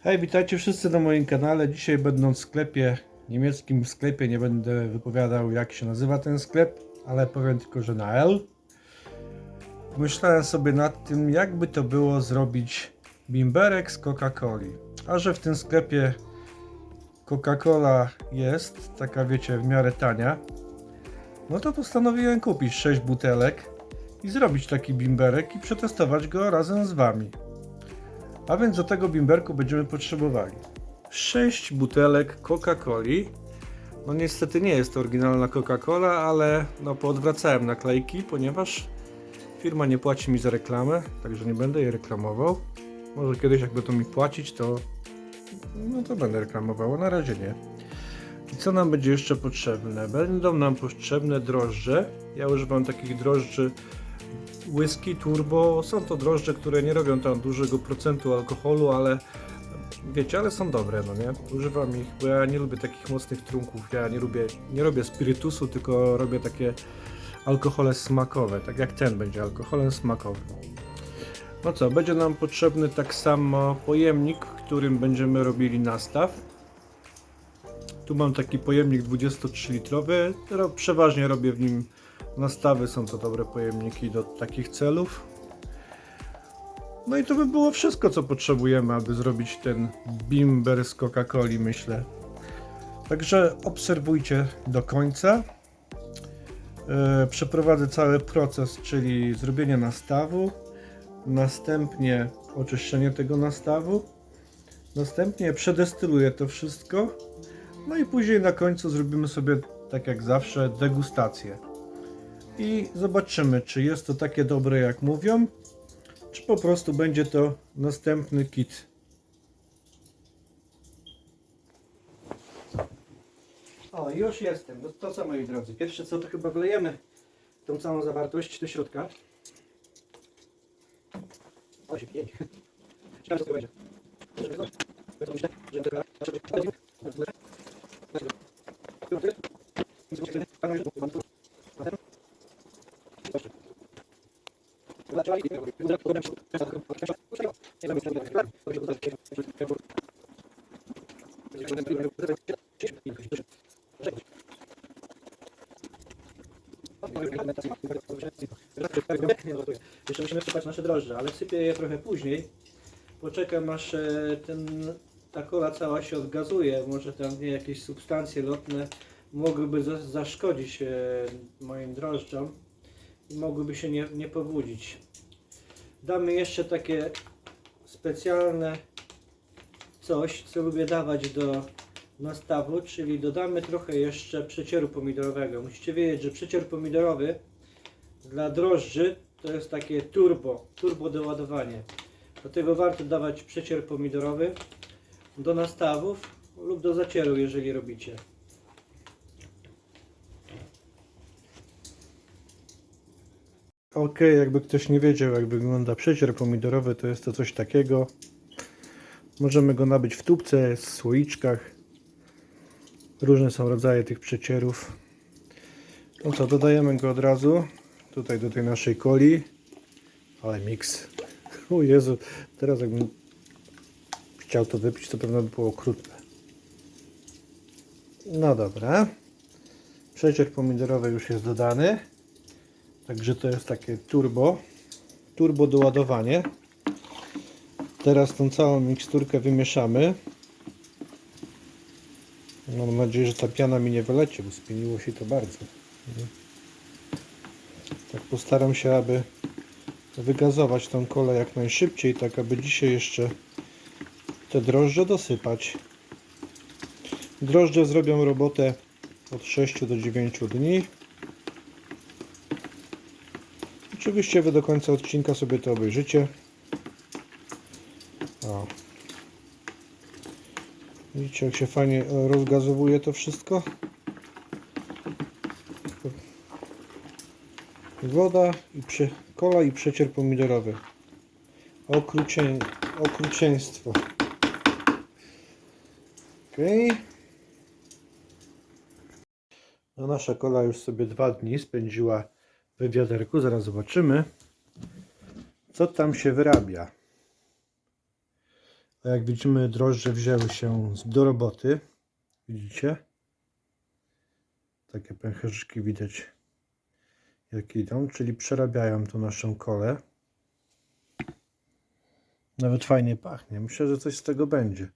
Hej, witajcie wszyscy na moim kanale. Dzisiaj będą w sklepie, niemieckim sklepie. Nie będę wypowiadał jak się nazywa ten sklep, ale powiem tylko, że na L. Myślałem sobie nad tym, jakby to było zrobić bimberek z Coca-Coli. A że w tym sklepie Coca-Cola jest, taka wiecie, w miarę tania, no to postanowiłem kupić 6 butelek i zrobić taki bimberek i przetestować go razem z wami. A więc do tego bimberku będziemy potrzebowali 6 butelek Coca-Coli. No niestety nie jest to oryginalna Coca-Cola, ale no poodwracałem naklejki, ponieważ firma nie płaci mi za reklamę, także nie będę jej reklamował. Może kiedyś jak będą mi płacić, to no to będę reklamował, na razie nie. I co nam będzie jeszcze potrzebne? Będą nam potrzebne drożdże. Ja używam takich drożdży whisky turbo. Są to drożdże, które nie robią tam dużego procentu alkoholu, ale wiecie, ale są dobre, no nie? Używam ich, bo ja nie lubię takich mocnych trunków. Ja nie lubię, nie robię spirytusu, tylko robię takie alkohole smakowe, tak jak ten będzie alkoholem smakowym. No co, będzie nam potrzebny tak samo pojemnik, którym będziemy robili nastaw. Tu mam taki pojemnik 23-litrowy. Ro- Przeważnie robię w nim nastawy. Są to dobre pojemniki do takich celów. No i to by było wszystko, co potrzebujemy, aby zrobić ten bimber z Coca-Coli, myślę. Także obserwujcie do końca. E, Przeprowadzę cały proces, czyli zrobienie nastawu, następnie oczyszczenie tego nastawu, następnie przedestyluję to wszystko, no i później na końcu zrobimy sobie, tak jak zawsze, degustację. I zobaczymy, czy jest to takie dobre, jak mówią, czy po prostu będzie to następny kit. O, już jestem. No to co moi drodzy, pierwsze co to chyba wlejemy tą całą zawartość do środka. O, się pięć. Ciekawe co to będzie. Żeby to- myślę, żeby to- żeby to- żeby Jeszcze musimy wsypać nasze drożdże, ale sypię je trochę później. Poczekam aż e, ten, ta kola cała się odgazuje. Może tam nie jakieś substancje lotne mogłyby za- zaszkodzić e, moim drożdżom i mogłyby się nie, nie. Damy jeszcze takie specjalne coś, co lubię dawać do nastawu, czyli dodamy trochę jeszcze przecieru pomidorowego. Musicie wiedzieć, że przecier pomidorowy dla drożdży to jest takie turbo, turbo doładowanie. Dlatego warto dawać przecier pomidorowy do nastawów lub do zacieru, jeżeli robicie. Ok, jakby ktoś nie wiedział, jak wygląda przecier pomidorowy, to jest to coś takiego. Możemy go nabyć w tubce, w słoiczkach. Różne są rodzaje tych przecierów. No co, dodajemy go od razu tutaj do tej naszej coli. Ale miks. O Jezu, teraz jakbym chciał to wypić, to pewno by było okrutne. No dobra. Przecier pomidorowy już jest dodany. Także to jest takie turbo, turbo doładowanie. Teraz tą całą miksturkę wymieszamy. No, Mam nadzieję, że ta piana mi nie wyleci, bo spieniło się to bardzo. Tak postaram się, aby wygazować tą kolę jak najszybciej, tak aby dzisiaj jeszcze te drożdże dosypać. Drożdże zrobią robotę od 6 do 9 dni. Oczywiście wy do końca odcinka sobie to obejrzycie. O. Widzicie jak się fajnie rozgazowuje to wszystko. Woda i prze, kola i przecier pomidorowy. Okrucień, okrucieństwo. Okej. No nasza kola już sobie dwa dni spędziła w wiaderku. Zaraz zobaczymy, co tam się wyrabia. A jak widzimy, drożdże wzięły się do roboty. Widzicie? Takie pęcherzyki widać, jak idą, czyli przerabiają tą naszą kolę. Nawet fajnie pachnie. Myślę, że coś z tego będzie.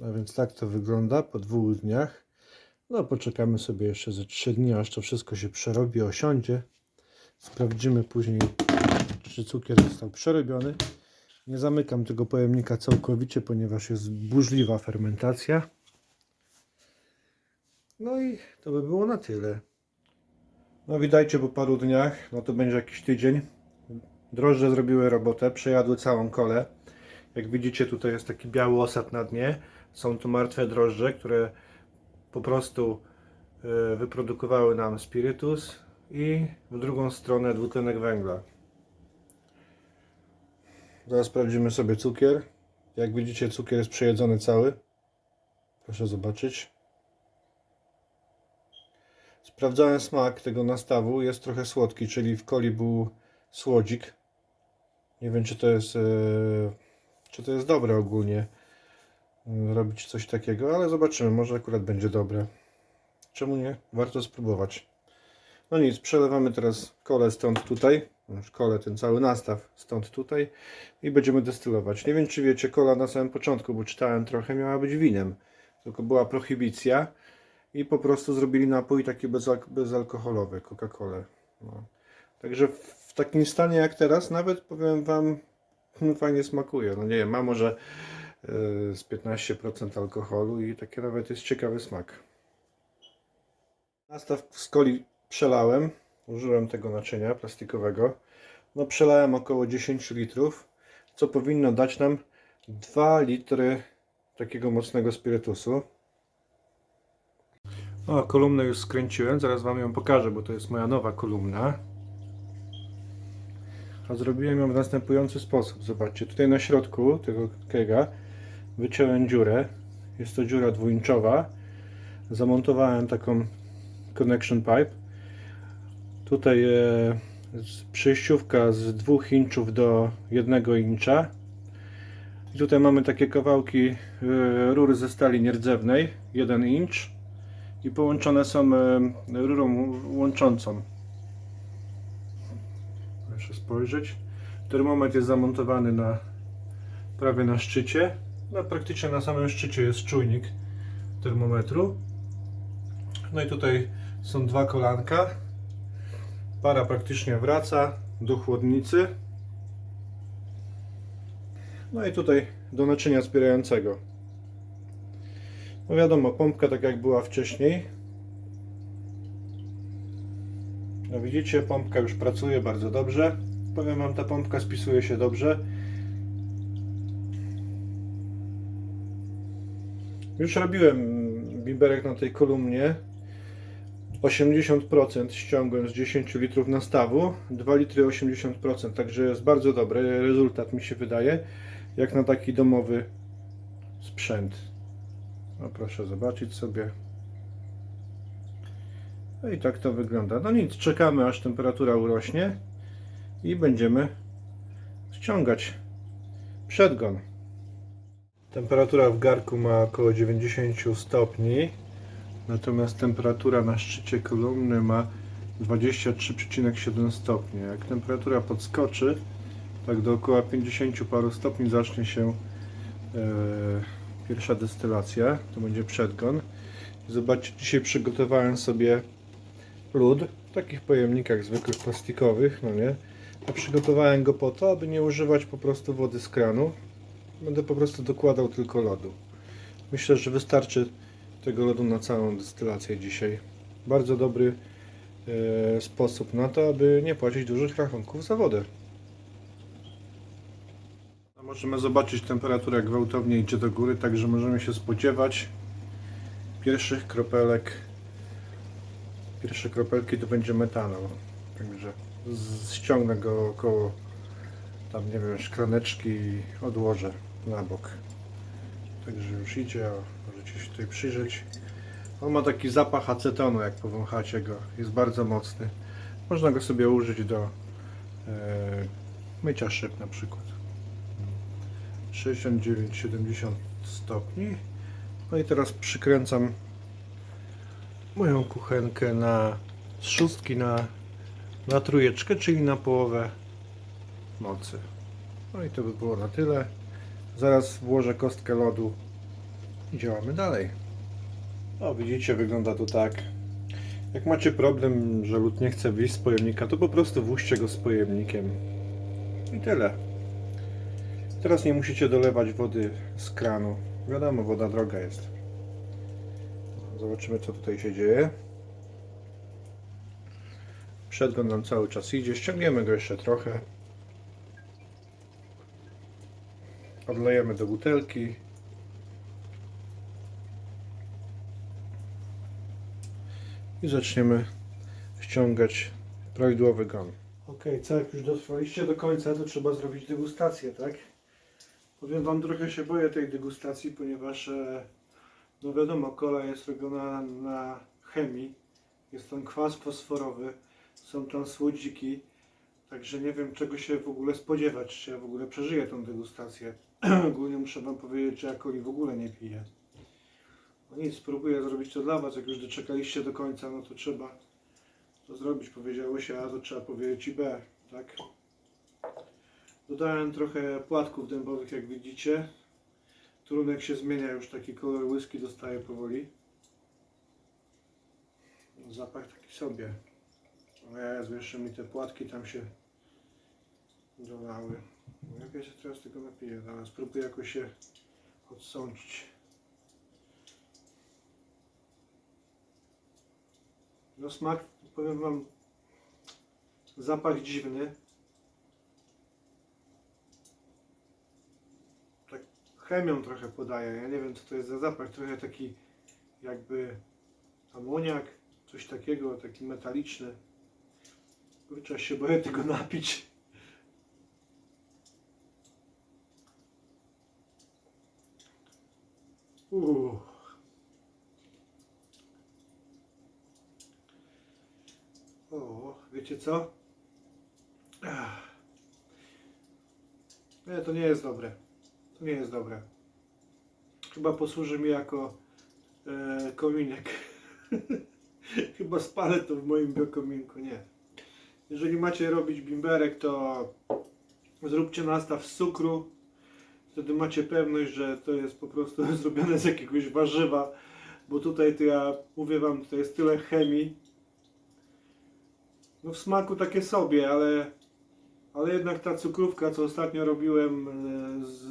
A więc tak to wygląda po dwóch dniach. No, poczekamy sobie jeszcze ze trzy dni, aż to wszystko się przerobi, osiądzie. Sprawdzimy później, czy cukier został przerobiony. Nie zamykam tego pojemnika całkowicie, ponieważ jest burzliwa fermentacja. No i to by było na tyle. No witajcie po paru dniach, no to będzie jakiś tydzień. Drożdże zrobiły robotę, przejadły całą kolę. Jak widzicie tutaj jest taki biały osad na dnie. Są tu martwe drożdże, które po prostu e, wyprodukowały nam spirytus i w drugą stronę dwutlenek węgla. Zaraz sprawdzimy sobie cukier. Jak widzicie cukier jest przejedzony cały. Proszę zobaczyć. Sprawdzałem smak tego nastawu. Jest trochę słodki, czyli w coli był słodzik. Nie wiem czy to jest e, czy to jest dobre ogólnie robić coś takiego, ale zobaczymy, może akurat będzie dobre. Czemu nie? Warto spróbować. No nic, przelewamy teraz kole stąd tutaj, już kole, ten cały nastaw stąd tutaj i będziemy destylować. Nie wiem czy wiecie, kola na samym początku, bo czytałem trochę, miała być winem, tylko była prohibicja i po prostu zrobili napój taki bezalk bezalkoholowy, Coca-Colę. No. Także w, takim stanie jak teraz, nawet powiem Wam, fajnie smakuje. No nie wiem, ma może z 15% alkoholu i taki nawet jest ciekawy smak. Nastaw z coli przelałem, użyłem tego naczynia plastikowego. No przelałem około 10 litrów, co powinno dać nam 2 litry takiego mocnego spirytusu. O, kolumnę już skręciłem, zaraz Wam ją pokażę, bo to jest moja nowa kolumna. A zrobiłem ją w następujący sposób. Zobaczcie, tutaj na środku tego kega wyciąłem dziurę. Jest to dziura dwuinczowa. Zamontowałem taką connection pipe. Tutaj e, przejściówka z 2 inczów do 1 incza. I tutaj mamy takie kawałki e, rury ze stali nierdzewnej, 1 incz. I połączone są e, rurą łączącą. Proszę spojrzeć. Termometr jest zamontowany na prawie na szczycie. No, praktycznie na samym szczycie jest czujnik termometru. No i tutaj są dwa kolanka. Para praktycznie wraca do chłodnicy. No i tutaj do naczynia zbierającego. No wiadomo, pompka tak jak była wcześniej. No widzicie, pompka już pracuje bardzo dobrze. Powiem wam, ta pompka spisuje się dobrze. Już robiłem biberek na tej kolumnie. 80% ściągłem z 10 litrów nastawu, 2 litry 80%, także jest bardzo dobry rezultat mi się wydaje, jak na taki domowy sprzęt. No proszę zobaczyć sobie. No i tak to wygląda. No nic, czekamy aż temperatura urośnie i będziemy ściągać przedgon. Temperatura w garku ma około 90 stopni, natomiast temperatura na szczycie kolumny ma 23,7 stopni. Jak temperatura podskoczy, tak do około 50 paru stopni zacznie się e, pierwsza destylacja, to będzie przedgon. Zobaczcie, dzisiaj przygotowałem sobie lód w takich pojemnikach zwykłych plastikowych, no nie? A przygotowałem go po to, aby nie używać po prostu wody z kranu. Będę po prostu dokładał tylko lodu. Myślę, że wystarczy tego lodu na całą destylację dzisiaj. Bardzo dobry e, sposób na to, aby nie płacić dużych rachunków za wodę. Możemy zobaczyć temperaturę gwałtownie idzie do góry, także możemy się spodziewać pierwszych kropelek Pierwsze kropelki to będzie metanol. Także ściągnę go około tam nie wiem, szklaneczki odłożę na bok. Także już idzie, możecie się tutaj przyjrzeć. On ma taki zapach acetonu, jak powąchacie go. Jest bardzo mocny. Można go sobie użyć do e, mycia szyb na przykład. 69-70 stopni. No i teraz przykręcam moją kuchenkę na z szóstki na, na trójeczkę, czyli na połowę mocy. No i to by było na tyle. Zaraz włożę kostkę lodu i działamy dalej. O, widzicie, wygląda to tak. Jak macie problem, że lód nie chce wyjść z pojemnika, to po prostu włóżcie go z pojemnikiem. I tyle. Teraz nie musicie dolewać wody z kranu. Wiadomo, woda droga jest. Zobaczymy, co tutaj się dzieje. Przedgon nam cały czas idzie. Ściągniemy go jeszcze trochę. Odlejemy do butelki. I zaczniemy ściągać prawidłowy gon. Ok, co jak już dotrwaliście do końca, to trzeba zrobić degustację, tak? Powiem Wam, trochę się boję tej degustacji, ponieważ e, no wiadomo, kola jest robiona na chemii. Jest tam kwas fosforowy, są tam słodziki, także nie wiem czego się w ogóle spodziewać, czy ja w ogóle przeżyję tą degustację. Ogólnie muszę Wam powiedzieć, że ja coli w ogóle nie piję. No nic, spróbuję zrobić to dla Was. Jak już doczekaliście do końca, no to trzeba to zrobić. Powiedziało się A, to trzeba powiedzieć i B, tak? Dodałem trochę płatków dębowych, jak widzicie. Trunek się zmienia, już taki kolor whisky dostaje powoli. Zapach taki sobie. O Jezu, jeszcze mi te płatki tam się dolały. No Jak ja się teraz tego napiję? Zaraz spróbuję jakoś się odsączyć. No smak, powiem wam, zapach dziwny. Tak chemią trochę podaje. Ja nie wiem co to jest za zapach. Trochę taki jakby amoniak, coś takiego, taki metaliczny. Kurczę, się boję tego napić. Uuu. O, wiecie co? Nie, to nie jest dobre. To nie jest dobre. Chyba posłuży mi jako e, kominek. Chyba spalę to w moim biokominku. Nie. Jeżeli macie robić bimberek, to zróbcie nastaw z cukru. Wtedy macie pewność, że to jest po prostu zrobione z jakiegoś warzywa. Bo tutaj to ja mówię wam, to jest tyle chemii. No w smaku takie sobie, ale, ale jednak ta cukrówka, co ostatnio robiłem e, z,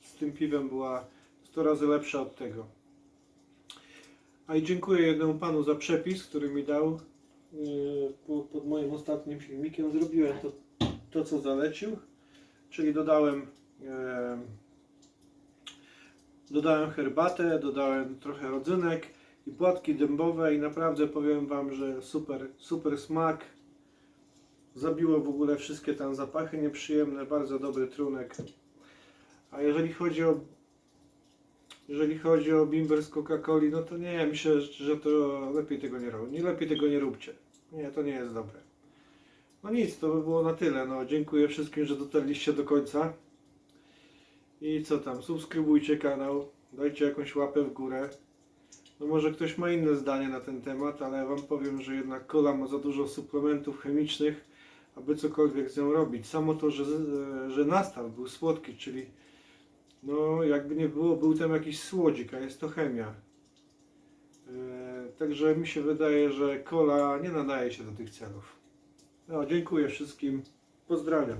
z tym piwem była 100 razy lepsza od tego. A i dziękuję jednemu panu za przepis, który mi dał pod moim ostatnim filmikiem. Zrobiłem to, to co zalecił, czyli dodałem e, dodałem herbatę, dodałem trochę rodzynek i płatki dębowe i naprawdę powiem Wam, że super, super smak. Zabiło w ogóle wszystkie tam zapachy nieprzyjemne, bardzo dobry trunek. A jeżeli chodzi o jeżeli chodzi o bimber z Coca-Coli, no to nie, myślę, że to lepiej tego nie robić. Nie lepiej tego nie róbcie. Nie, to nie jest dobre. No nic, to by było na tyle. No, dziękuję wszystkim, że dotarliście do końca. I co tam, subskrybujcie kanał, dajcie jakąś łapę w górę. No może ktoś ma inne zdanie na ten temat, ale wam powiem, że jednak kola ma za dużo suplementów chemicznych, aby cokolwiek z nią robić. Samo to, że, że nastaw był słodki, czyli no jakby nie było, był tam jakiś słodzik, a jest to chemia. Także mi się wydaje, że kola nie nadaje się do tych celów. No, dziękuję wszystkim. Pozdrawiam.